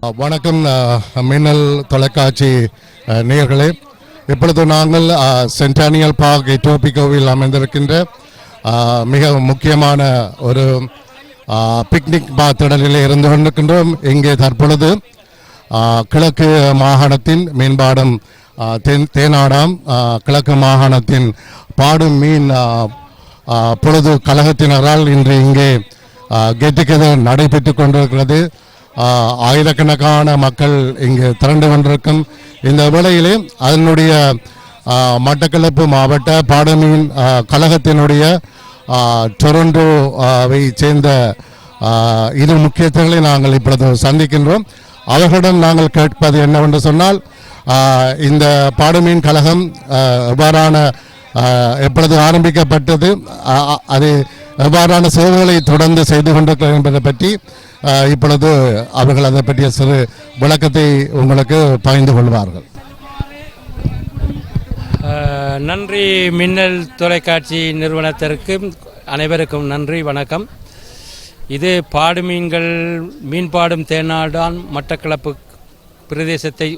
வணக்கம் மின்னல் தொலைக்காட்சி நேர்களே இப்பொழுது நாங்கள் சென்டானியல் பார்க் எட்டோபிகோவில் அமைந்திருக்கின்ற மிக முக்கியமான ஒரு பிக்னிக் பா திடலில் இருந்து கொண்டிருக்கின்றோம். இங்கே தற்பொழுது கிழக்கு மாகாணத்தின் மீன்பாடம் தென் தேனாடாம் கிழக்கு மாகாணத்தின் பாடும் மீன் பொழுது கழகத்தினரால் இன்று இங்கே கெட் நடைபெற்று கொண்டிருக்கிறது. ஆயிரக்கணக்கான மக்கள் இங்கு திரண்டு கொண்டிருக்கும் இந்த வேளையிலே அதனுடைய மட்டக்களப்பு மாவட்ட பாடமீன் கழகத்தினுடைய டொரண்டோவை சேர்ந்த இரு முக்கியத்துவங்களை நாங்கள் இப்பொழுது சந்திக்கின்றோம். அவர்களிடம் நாங்கள் கேட்பது என்னவென்று சொன்னால் இந்த பாடமீன் கழகம் எவ்வாறான எப்பொழுது ஆரம்பிக்கப்பட்டது அது எவ்வாறான சேவைகளை தொடர்ந்து செய்து கொண்டிருக்கிறது என்பதை பற்றி இப்பொழுது அவர்கள் அதை பற்றிய சிறு விளக்கத்தை உங்களுக்கு பகிர்ந்து கொள்வார்கள். நன்றி மின்னல் தொலைக்காட்சி நிறுவனத்திற்கு அனைவருக்கும் நன்றி வணக்கம். இது பாடு மீன்கள் மீன்பாடும் தேனாடான் மட்டக்களப்பு பிரதேசத்தை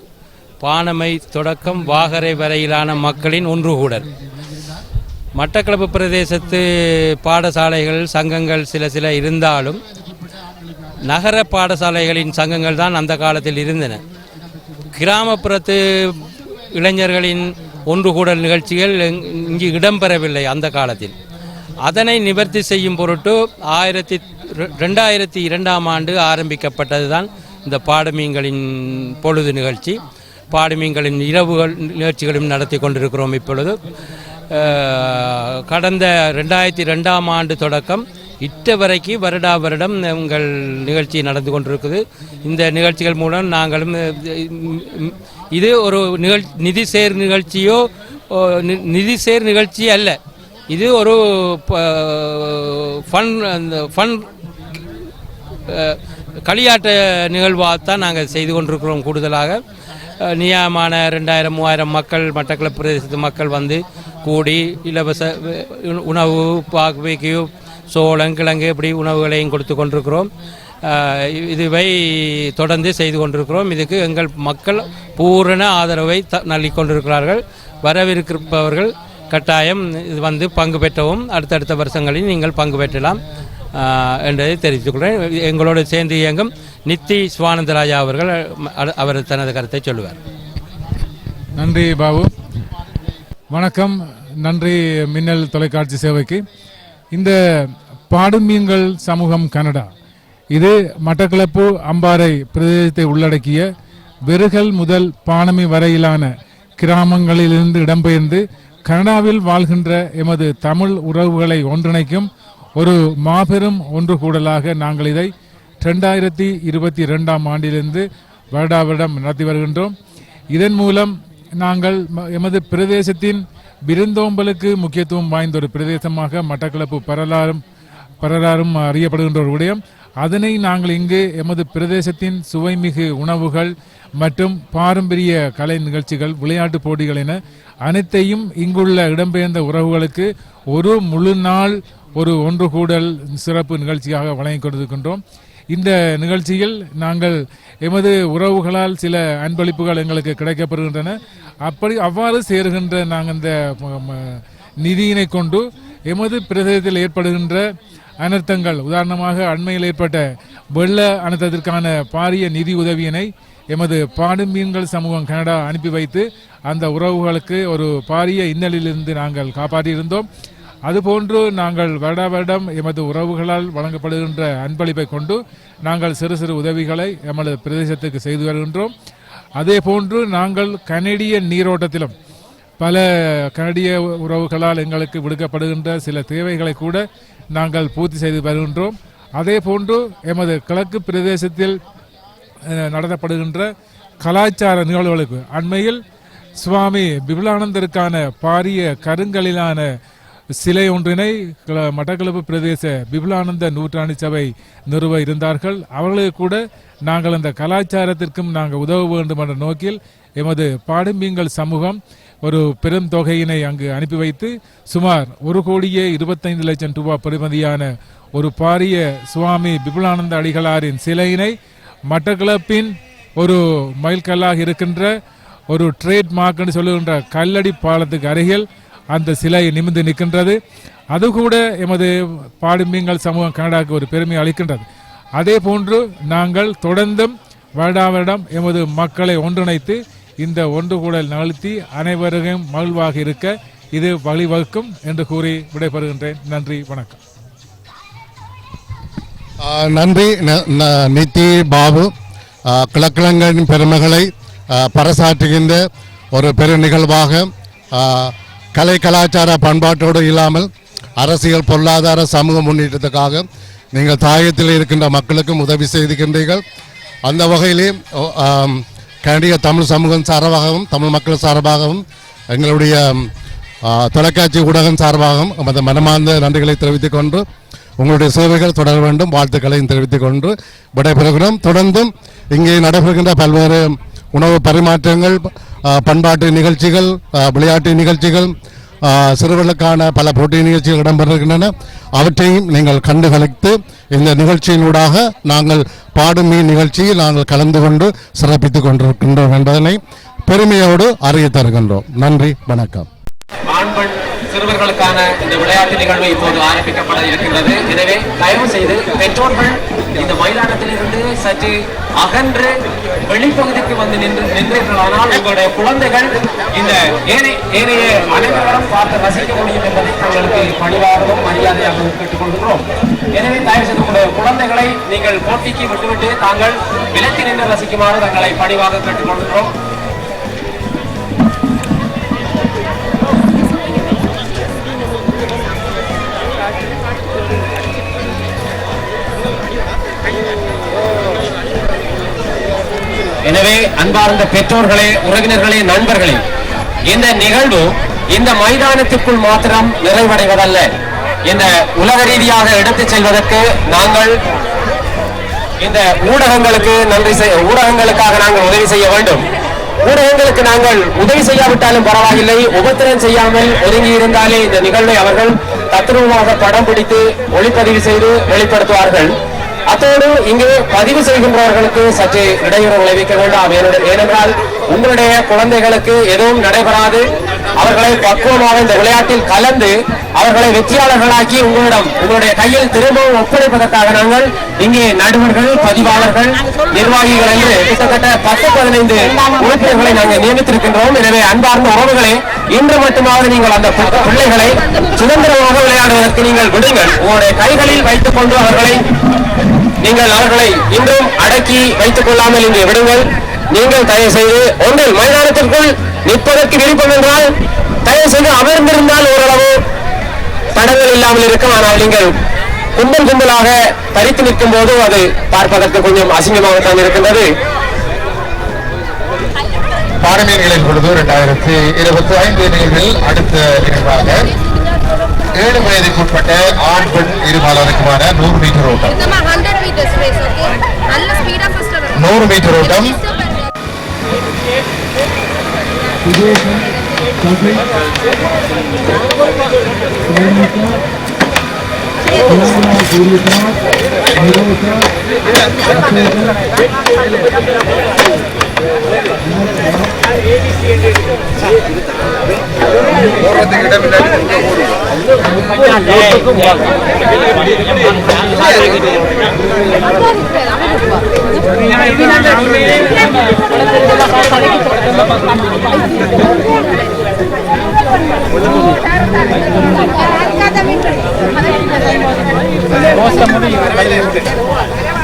பானமை தொடக்கம் வாகரை வரையிலான மக்களின் ஒன்றுகூடல். மட்டக்களப்பு பிரதேசத்து பாடசாலைகள் சங்கங்கள் சில சில இருந்தாலும் நகர பாடசாலைகளின் சங்கங்கள் தான் அந்த காலத்தில் இருந்தன. கிராமப்புறத்து இளைஞர்களின் ஒன்று கூடல் நிகழ்ச்சிகள் இங்- இங்கு இடம்பெறவில்லை அந்த காலத்தில். அதனை நிவர்த்தி செய்யும் பொருட்டு ஆயிரத்தி ரெ- ரெண்டாயிரத்தி இரண்டாம் ஆண்டு ஆரம்பிக்கப்பட்டது தான் இந்த பாடமீன்களின் பொழுது நிகழ்ச்சி. பாடமீன்களின் இரவுகள் நிகழ்ச்சிகளும் நடத்தி கொண்டிருக்கிறோம் இப்பொழுது. கடந்த ரெண்டாயிரத்தி ரெண்டாம் ஆண்டு தொடக்கம் இட்ட வரைக்கும் வருடா வருடம் உங்கள் நிகழ்ச்சி நடந்து கொண்டிருக்குது. இந்த நிகழ்ச்சிகள் மூலம் நாங்களும் இது ஒரு நிகழ் நிதி சேர் நிகழ்ச்சியோ நி- நிதி சேர் நிகழ்ச்சி அல்ல. இது ஒரு ஃபன் அந்த ஃபன் களியாட்ட நிகழ்வாக தான் நாங்கள் செய்து கொண்டிருக்கிறோம் கூடுதலாக. நியாயமான ரெண்டாயிரம் மூவாயிரம் மக்கள் மட்டக்களப்பு பிரதேசத்து மக்கள் வந்து கூடி இலவச உணவு பாக்கு சோளம் கிழங்கு இப்படி உணவுகளையும் கொடுத்து கொண்டிருக்கிறோம். இதுவை தொடர்ந்து செய்து கொண்டிருக்கிறோம். இதுக்கு எங்கள் மக்கள் பூரண ஆதரவை த நல்கி கொண்டிருக்கிறார்கள் வரவிருக்கிறவர்கள் கட்டாயம் இது வந்து பங்கு பெற்றவும் அடுத்தடுத்த வருஷங்களில் நீங்கள் பங்கு பெற்றலாம் என்பதை தெரிவித்துக்கொள்கிறேன் எங்களோடு சேர்ந்து இயங்கும் நித்தி சுவானந்தராஜா அவர்கள் அ- அவர் தனது கருத்தை சொல்லுவார். நன்றி பாபு. வணக்கம். நன்றி மின்னல் தொலைக்காட்சி சேவைக்கு. இந்த பாடும் மீன்கள் சமூகம் கனடா. இது மட்டக்களப்பு அம்பாறை பிரதேசத்தை உள்ளடக்கிய வெறுகல் முதல் பானமி வரையிலான கிராமங்களிலிருந்து இடம்பெயர்ந்து கனடாவில் வாழ்கின்ற எமது தமிழ் உறவுகளை ஒன்றிணைக்கும் ஒரு மாபெரும் ஒன்று கூடலாக நாங்கள் இதை ரெண்டாயிரத்தி இருபத்தி ரெண்டாம் ஆண்டிலிருந்து வருடா வருடம் நடத்தி வருகின்றோம். இதன் மூலம் நாங்கள் எமது பிரதேசத்தின் விருந்தோம்பலுக்கு முக்கியத்துவம் வாய்ந்த ஒரு பிரதேசமாக மட்டக்களப்பு பரலாறும் பரலாறும் அறியப்படுகின்ற ஒரு விடயம் அதனை நாங்கள் இங்கு எமது பிரதேசத்தின் சுவைமிகு உணவுகள் மற்றும் பாரம்பரிய கலை நிகழ்ச்சிகள் விளையாட்டுப் போட்டிகள் என அனைத்தையும் இங்குள்ள இடம்பெயர்ந்த உறவுகளுக்கு ஒரு முழு நாள் ஒரு ஒன்று கூடல் சிறப்பு நிகழ்ச்சியாக வழங்கிக் கொண்டிருக்கின்றோம் இந்த நிகழ்ச்சியில் நாங்கள் எமது உறவுகளால் சில அன்பளிப்புகள் எங்களுக்கு கிடைக்கப்படுகின்றன. அப்படி அவ்வாறு சேருகின்ற நாங்கள் இந்த நிதியினை கொண்டு எமது பிரதேசத்தில் ஏற்படுகின்ற அனர்த்தங்கள் உதாரணமாக அண்மையில் ஏற்பட்ட வெள்ள அனர்த்தத்திற்கான பாரிய நிதி உதவியினை எமது பாடும் மீன்கள் சமூகம் கனடா அனுப்பி வைத்து அந்த உறவுகளுக்கு ஒரு பாரிய இன்னலிலிருந்து நாங்கள் காப்பாற்றியிருந்தோம். அதுபோன்று நாங்கள் வருட வருடம் எமது உறவுகளால் வழங்கப்படுகின்ற அன்பளிப்பை கொண்டு நாங்கள் சிறு சிறு உதவிகளை எமது பிரதேசத்துக்கு செய்து வருகின்றோம். அதே போன்று நாங்கள் கனடிய நீரோட்டத்திலும் பல கனடிய உறவுகளால் எங்களுக்கு விடுக்கப்படுகின்ற சில தேவைகளை கூட நாங்கள் பூர்த்தி செய்து வருகின்றோம். அதே போன்று எமது கிழக்கு பிரதேசத்தில் நடத்தப்படுகின்ற கலாச்சார நிகழ்வுகளுக்கு அண்மையில் சுவாமி விபுலானந்தருக்கான பாரிய கருங்கலிலான சிலை ஒன்றினை மட்டக்களப்பு பிரதேச விபுலானந்த நூற்றாண்டு சபை நிறுவ இருந்தார்கள். அவர்களுக்கு கூட நாங்கள் அந்த கலாச்சாரத்திற்கும் நாங்கள் உதவ வேண்டும் என்ற நோக்கில் எமது பாடும்பீங்கள் சமூகம் ஒரு பெரும் தொகையினை அங்கு அனுப்பி வைத்து சுமார் ஒரு கோடியே இருபத்தைந்து லட்சம் ரூபாய் பெறுமதியான ஒரு பாரிய சுவாமி விபுலானந்த அடிகளாரின் சிலையினை மட்டக்களப்பின் ஒரு மைல்கல்லாக இருக்கின்ற ஒரு ட்ரேட் மார்க்னு சொல்லுகின்ற கல்லடி பாலத்துக்கு அருகில் அந்த சிலை நிமிர்ந்து நிற்கின்றது. அது கூட எமது பாடுமீங்கள் சமூகம் கனடாவுக்கு ஒரு பெருமை அளிக்கின்றது. அதே போன்று நாங்கள் தொடர்ந்தும் வருடா வருடம் எமது மக்களை ஒன்றிணைத்து இந்த ஒன்று கூடல் நிகழ்த்தி அனைவருக்கும் மகிழ்வாக இருக்க இது வழிவகுக்கும் என்று கூறி விடைபெறுகின்றேன். நன்றி வணக்கம். நன்றி நித்தி பாபு. கிழக்கிழங்கின் பெருமைகளை பறசாற்றுகின்ற பறைசாற்றுகின்ற ஒரு பெரு நிகழ்வாக கலை கலாச்சார பண்பாட்டோடு இல்லாமல் அரசியல் பொருளாதார சமூக முன்னேற்றத்துக்காக நீங்கள் தாயத்தில் இருக்கின்ற மக்களுக்கும் உதவி செய்திருக்கின்றீர்கள். அந்த வகையிலே கனடிய தமிழ் சமூகம் சார்பாகவும் தமிழ் மக்கள் சார்பாகவும் எங்களுடைய தொலைக்காட்சி ஊடகம் சார்பாகவும் நமது மனமார்ந்த நன்றிகளை தெரிவித்துக் கொண்டு உங்களுடைய சேவைகள் தொடர வேண்டும் வாழ்த்துக்களையும் தெரிவித்துக் கொண்டு விடைபெறுகிறோம். தொடர்ந்தும் இங்கே நடைபெறுகின்ற பல்வேறு உணவு பரிமாற்றங்கள் பண்பாட்டு நிகழ்ச்சிகள் விளையாட்டு நிகழ்ச்சிகள் சிறுவர்களுக்கான பல போட்டி நிகழ்ச்சிகள் இடம்பெறுகின்றன அவற்றையும் நீங்கள் கண்டுகளித்து இந்த நிகழ்ச்சியினூடாக நாங்கள் பாடும் மீன் நிகழ்ச்சியில் நாங்கள் கலந்து கொண்டு சிறப்பித்துக் கொண்டிருக்கின்றோம் என்பதனை பெருமையோடு அறிய தருகின்றோம் நன்றி வணக்கம். சிறுவர்களுக்கான இந்த விளையாட்டு நிகழ்வு இப்போது ஆரம்பிக்கப்பட இருக்கின்றது. எனவே தயவு செய்து பெற்றோர்கள் இந்த மைதானத்திலிருந்து சற்று அகன்று வெளிப்பகுதிக்கு வந்து நின்று நின்றீர்களானால் உங்களுடைய குழந்தைகள் இந்த ஏனைய ஏனைய அனைவரும் பார்த்து ரசிக்க முடியும் என்பதை தங்களுக்கு பணிவாகவும் மரியாதையாகவும் கேட்டுக்கொள்கிறோம் எனவே தயவு செய்து உங்களுடைய குழந்தைகளை நீங்கள் போட்டிக்கு விட்டுவிட்டு தாங்கள் விலக்கி நின்று ரசிக்குமாறு தங்களை பணிவாக கேட்டுக்கொள்கிறோம் எனவே அன்பார்ந்த பெற்றோர்களே உறவினர்களே நண்பர்களே இந்த நிகழ்வு இந்த மைதானத்திற்குள் மாத்திரம் நிறைவடைவதல்ல இந்த உலக ரீதியாக எடுத்துச் செல்வதற்கு நாங்கள் இந்த ஊடகங்களுக்கு நன்றி செய்ய ஊடகங்களுக்காக நாங்கள் உதவி செய்ய வேண்டும். ஊடகங்களுக்கு நாங்கள் உதவி செய்யாவிட்டாலும் பரவாயில்லை உபத்திரம் செய்யாமல் ஒதுங்கி இருந்தாலே இந்த நிகழ்வை அவர்கள் தத்ரூபமாக படம் பிடித்து ஒளிப்பதிவு செய்து வெளிப்படுத்துவார்கள். அத்தோடு இங்கு பதிவு செய்கின்றவர்களுக்கு சற்று இடையூறு விளைவிக்க வேண்டாம். ஏனென்றால் உங்களுடைய குழந்தைகளுக்கு எதுவும் நடைபெறாது. அவர்களை பக்குவமாக இந்த விளையாட்டில் கலந்து அவர்களை வெற்றியாளர்களாக்கி உங்களிடம் உங்களுடைய கையில் திரும்பவும் ஒப்படைப்பதற்காக நாங்கள் இங்கே நடுவர்கள் பதிவாளர்கள் நிர்வாகிகள் என்று கிட்டத்தட்ட பத்து பதினைந்து உறுப்பினர்களை நாங்கள் நியமித்திருக்கின்றோம். எனவே அன்பார்ந்த உறவுகளே இன்று மட்டுமாவது நீங்கள் அந்த பிள்ளைகளை சுதந்திரமாக விளையாடுவதற்கு நீங்கள் விடுங்கள். உங்களுடைய கைகளில் வைத்துக் கொண்டு அவர்களை நீங்கள் அவர்களை இன்றும் அடக்கி வைத்துக் கொள்ளாமல் இங்கே விடுங்கள். நீங்கள் தயவு செய்து ஒன்றில் மைதானத்திற்குள் நிற்பதற்கு விருப்பம் என்றால் தயவு செய்து அமர்ந்திருந்தால் ஓரளவு தடங்கள் இல்லாமல் இருக்கும். ஆனால் நீங்கள் கும்பல் கும்பலாக தரித்து நிற்கும் போது அது பார்ப்பதற்கு கொஞ்சம் அசிங்கமாகத்தான் இருக்கின்றது. பாடநீர்களின் பொழுது இரண்டாயிரத்தி இருபத்தி ஐந்து நிகழ்வில் அடுத்த நிகழ்வாக ஏழு வயதுக்குட்பட்ட ஆண் பெண் இருபாலருக்குமான நூறு மீட்டர் ஓட்டம். മീറ്റേഴ്സ് റേസ് ഓക്കെ നല്ല സ്പീഡാ ഫസ്റ്റ് നൂറ് മീറ്റർ ഓട്ടം. ൂര്യ நம்ம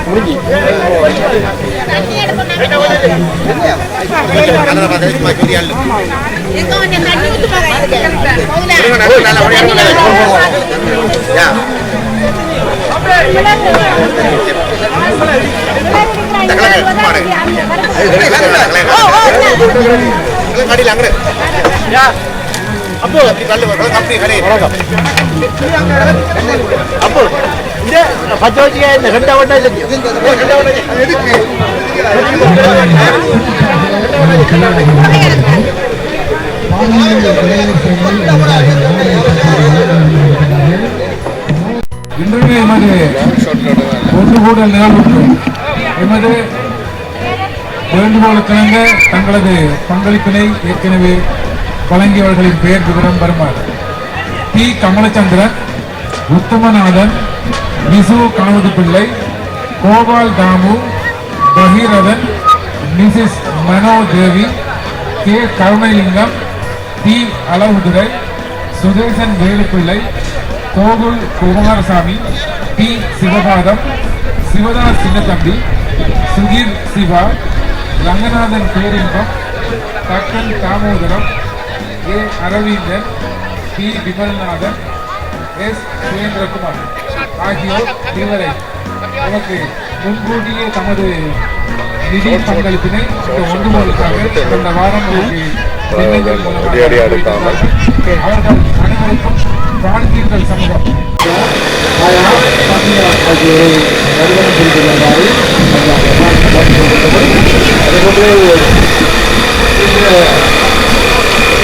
முடிஞ்சு கடையில் அங்கே ஓகே நல்ல ஸ்பீடா ஃபர்ஸ்ட் வரணும் நூறு மீட்டர் ஓட்டம் எங்க கொஞ்சம் தண்ணி ஊத்து இன்றைய எமது ஒன்று கூடல் நிகழ்வுக்கு எமது வேண்டுகோளுக்கிணங்க தங்களது பங்களிப்பினை ஏற்கனவே வழங்கியவர்களின் பெயர் விவரம் வருமாறு. D கமலச்சந்திரன் Uthamanathan Visu Kanavathu Pillai Gopal Thamu Bhageerathan Mrs Manodevi K. Karunalingam T Alavudurai Suthesan Veluppillai Gokul Kumarasamy T Sivapatham Sivadas Chinnathambi Sugir Siva Ranganathan Perinbam Thakkan Thamotharam A. Aravindan P. Vimalnathan S. Surendrakumar ஆகியோர் இதுவரை நமக்கு முன்கூட்டியே தமது நிதி பங்களிப்பினை இந்த ஒன்றுபோலுக்காக கடந்த வாரம்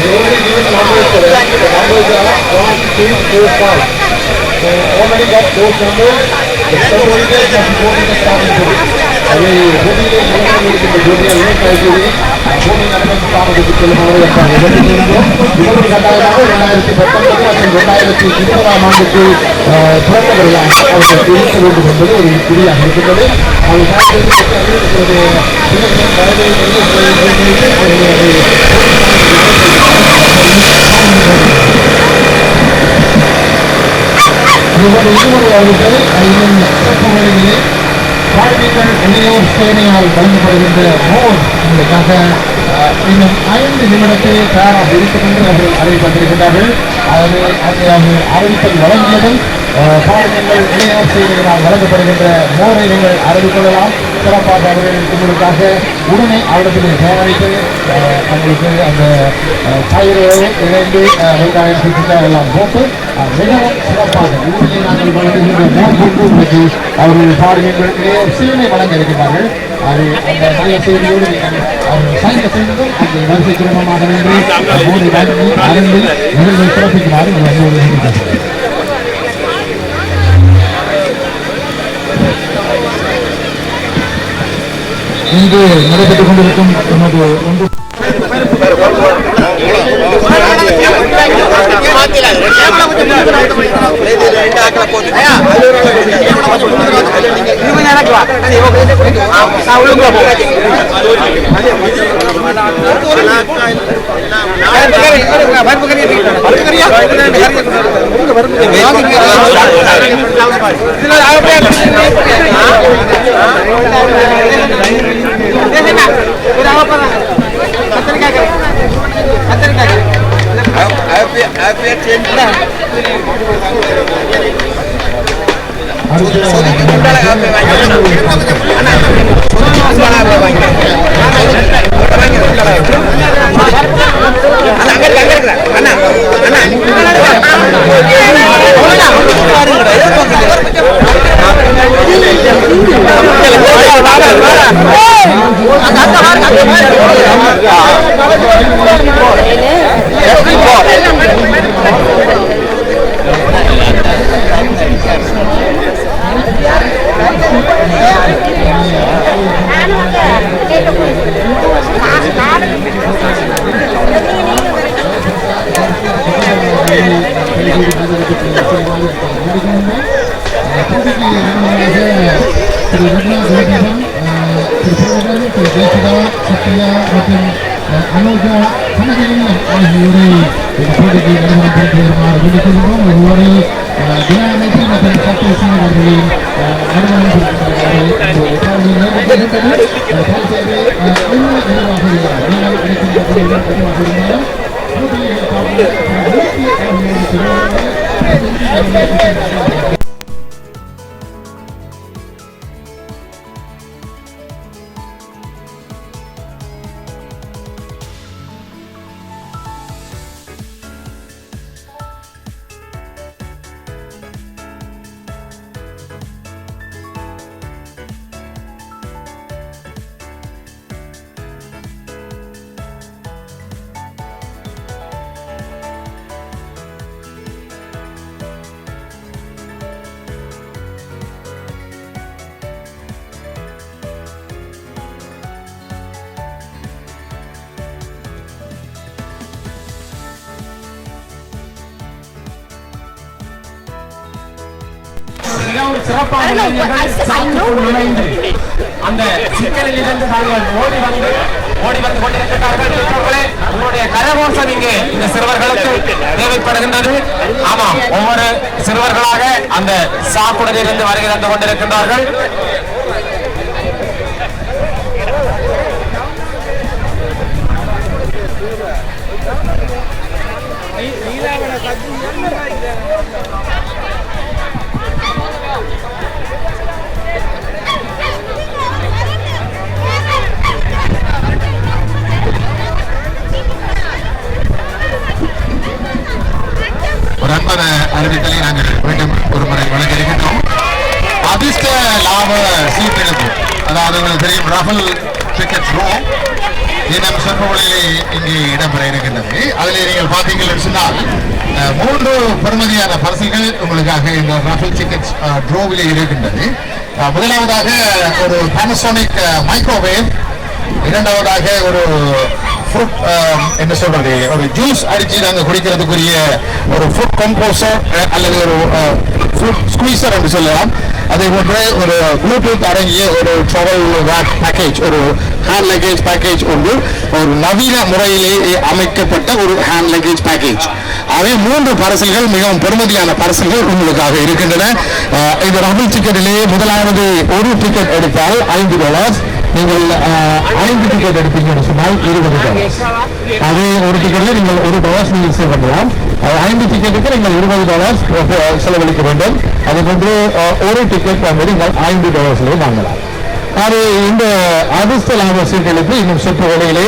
நமக்கு மின்னஞ்சல் மூலமாக அறிவித்தார்கள். அவர்கள் அனைவருக்கும் வாழ்த்துக்கள் சமூகம் இரண்டாயிரத்தி பத்தொன்பது மற்றும் இரண்டாயிரத்தி இருபதாம் ஆண்டுக்கு பிறந்தவர்களாக அவர்கள் இருக்க வேண்டும் என்பது ஒரு குறியாக இருக்கின்றது அவர்கள் சிறப்பு முறையிலே சேனையால் வழங்கப்படுகின்ற மோர் உங்களுக்காக இன்னும் ஐந்து நிமிடத்தில் தயாராக இருக்கும் என்று அவர்கள் அறிவிப்பட்டிருக்கிறார்கள் ஆகவே அதை அவர்கள் அறிவிப்பை வழங்கியதும் அஹ், பாடங்கள் இளையோர் சேனையினால் வழங்கப்படுகின்ற மோரை நீங்கள் அறிவிக்கொள்ளலாம் சிறப்பாக அவர்கள் உடனே அவரிடத்தில் தயாரித்து அவங்களுக்கு அந்த அஹ், பயிரோடு இணைந்து வெங்காயம் சுற்றுலா எல்லாம் போட்டு மிகவும் சிறப்பாக உண்மையை நாங்கள் வழங்குகின்ற மோர் கொண்டு அவர்கள் பாடுகின்ற இளையோர் சேனை வழங்க இருக்கிறார்கள் அது அந்த நல்ல செய்தியோடு நீங்கள் அவர்கள் சைன செய்ததும் அந்த வரிசை கிரமமாக நின்று மோடி வழங்கி அறிந்து நிகழ்வை சிறப்பிக்குமாறு உங்கள் இன்று நடைபெற்றுக் கொண்டிருக்கும் நமது ஒன்று ஹாப்பியாக ஹாப்பியாக சேஞ்ச் தான் திரு மிகவும் அந்த சிக்கலில் இருந்து ஓடி வந்து ஓடி வந்து கொண்டிருக்கிறார்கள் உங்களுடைய கரகோஷம் இங்கே இந்த சிறுவர்களுக்கு தேவைப்படுகின்றது. ஆமாம் ஒவ்வொரு சிறுவர்களாக அந்த சாக்குடலில் இருந்து வருகை தந்து கொண்டிருக்கின்றார்கள். ஒரு அன்பான அறிவித்தலை நாங்கள் மீண்டும் ஒரு முறை வழங்கியிருக்கின்றோம் அதிர்ஷ்ட லாப சீட்டிழப்பு அதாவது உங்களுக்கு தெரியும் ரஃபல் கிரிக்கெட் ரோ இன்னும் சொற்பொழிலே இங்கே இடம்பெற இருக்கின்றது. அதில் நீங்கள் பார்த்தீங்கன்னு சொன்னால் மூன்று பெருமதியான பரிசுகள் உங்களுக்காக இந்த ரஃபல் டிக்கெட் ட்ரோவிலே இருக்கின்றது. முதலாவதாக ஒரு பானசோனிக் மைக்ரோவேவ் இரண்டாவதாக ஒரு Um, என்ன சொல்றது ஒரு ஜூஸ் அடிச்சு நாங்கள் குடிக்கிறதுக்குரிய ஒரு ஃபுட் கம்போசர் அல்லது ஒரு ஃபுட் ஸ்குவீசர் என்று சொல்லலாம். அதே போன்று ஒரு ப்ளூடூத் அடங்கிய ஒரு ட்ராவல் பேக்கேஜ் ஒரு ஹேண்ட் லக்கேஜ் பேக்கேஜ் ஒன்று ஒரு நவீன முறையிலே அமைக்கப்பட்ட ஒரு ஹேண்ட் லக்கேஜ் பேக்கேஜ் அவை மூன்று பரிசல்கள் மிகவும் பெருமதியான பரிசல்கள் உங்களுக்காக இருக்கின்றன. இந்த ரபிள் டிக்கெட்டிலே முதலாவது ஒரு டிக்கெட் எடுத்தால் ஐந்து டாலர்ஸ் நீங்கள் ஐந்து டிக்கெட் எடுத்தீங்கன்னு சொன்னால் இருபது டாலர்ஸ் அது ஒரு டிக்கெட்ல நீங்கள் ஒரு டாலர்ஸ் நீங்கள் சேவ் பண்ணலாம். ஐந்து டிக்கெட்டுக்கு நீங்கள் இருபது டாலர்ஸ் செலவழிக்க வேண்டும். அதே வந்து ஒரு டிக்கெட் வந்து நீங்கள் ஐந்து டாலர்ஸ்லேயே வாங்கலாம். அது இந்த அதிர்ஷ்ட லாப இன்னும் சுற்று வேளையிலே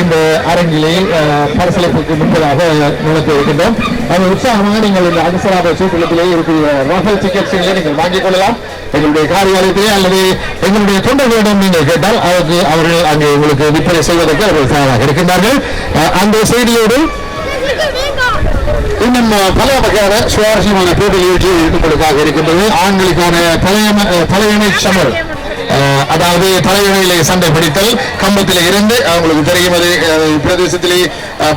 இந்த அரங்கிலே பரிசளிப்புக்கு முன்பதாக நுழைத்து இருக்கின்றோம் அது உற்சாகமாக நீங்கள் இந்த அதிர்ஷ்ட லாப இருக்கிற ரஃபல் டிக்கெட்ஸுகளை நீங்கள் வாங்கிக் கொள்ளலாம். எங்களுடைய காரியாலயத்திலே அல்லது எங்களுடைய தொண்டர்களிடம் நீங்கள் கேட்டால் அதற்கு அவர்கள் அங்கே உங்களுக்கு விற்பனை செய்வதற்கு அவர்கள் தயாராக இருக்கின்றார்கள். அந்த செய்தியோடு இன்னும் பல வகையான சுவாரஸ்யமான போட்டி நிகழ்ச்சிகள் உங்களுக்காக இருக்கின்றது. ஆண்களுக்கான தலையம தலையணை சமர். அதாவது தலையணையிலே சண்டை பிடித்தல் கம்பத்தில் இருந்து அவங்களுக்கு தெரியும் அது பிரதேசத்திலே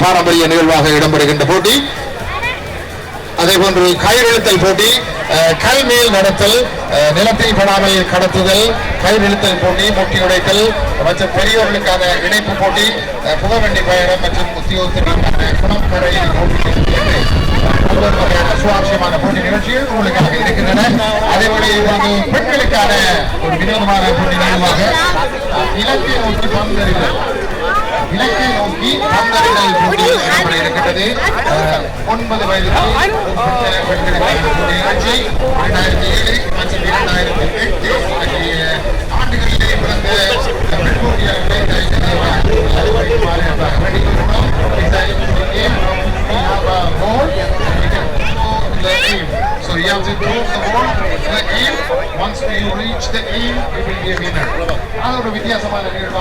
பாரம்பரிய நிகழ்வாக இடம்பெறுகின்ற போட்டி. அதே போன்று கயிறெழுத்தல் போட்டி அஹ், கல் மேல் நடத்தல் அஹ், நிலத்தில் படாமல் கடத்துதல் கயிறெழுத்தல் போட்டி முட்டி உடைத்தல் மற்றும் பெரியோர்களுக்கான இணைப்பு போட்டி புகவண்டி பயணம் மற்றும் உத்தியோகத்திற்கான குணம் கரையில் போட்டி சுவாரஸ்யமான போட்டி நிகழ்ச்சிகள் உங்களுக்காக இருக்கின்றன. அதேபோல இப்பொழுது பெண்களுக்கான ஒரு வினோதமான போட்டி நிகழ்வாக இலக்கை நோக்கி பந்தறிதல். இலக்கை நோக்கி பந்தறிதல் போட்டி நடைபெற இருக்கின்றது. ஒன்பது வயதுக்கு பெண்களுக்கான போட்டி நிகழ்ச்சி. இரண்டாயிரத்தி ஏழு மற்றும் இரண்டாயிரத்தி எட்டு ஆகிய ஆண்டுகளிலே பிறந்த பெண் போட்டியாளர்களை அறிவுறுத்துமாறு அன்பாக வேண்டிக் கொள்கிறோம். இந்த game, the aim. So you have to the whole the aim. Once you reach the in, it will be a winner. ಆದರೂ ವಿದ್ಯಾಸಮಾನ ನೀಡುವ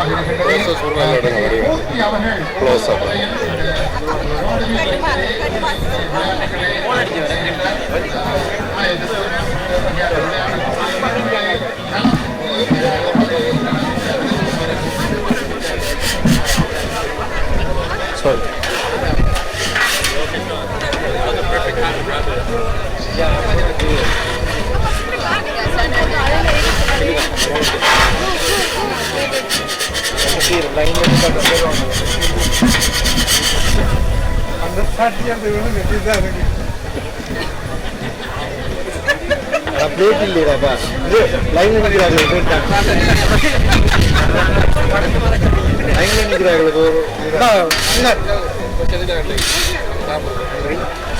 அது ஒரு வித்தியாசமான நிகழ்வாக இருக்கின்றது மூர்த்தி அவர்கள் இந்த ரோடவில் விளையாட்டுகளை வெள்ளிமடு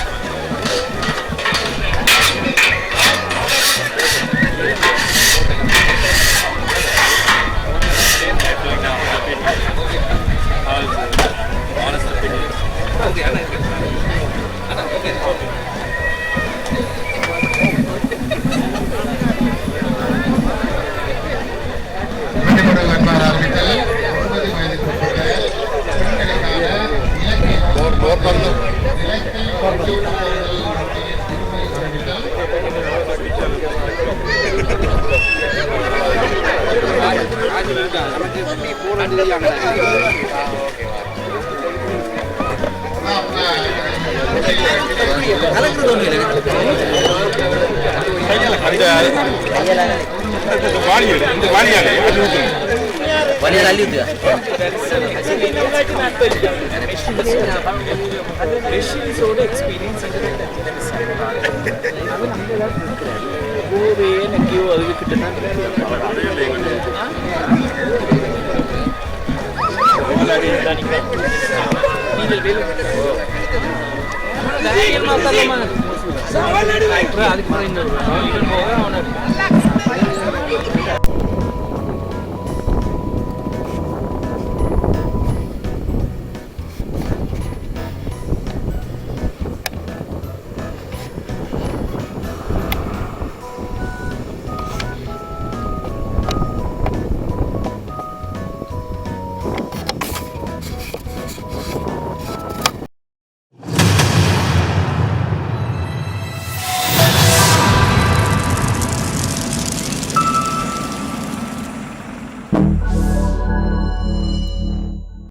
இலக்கை நோக்கி பந்தறிதல் போட்டியின் இருமை அறிவித்தல் நாம், அஹ், அந்த வாளியல் இந்த வாளியாலே அது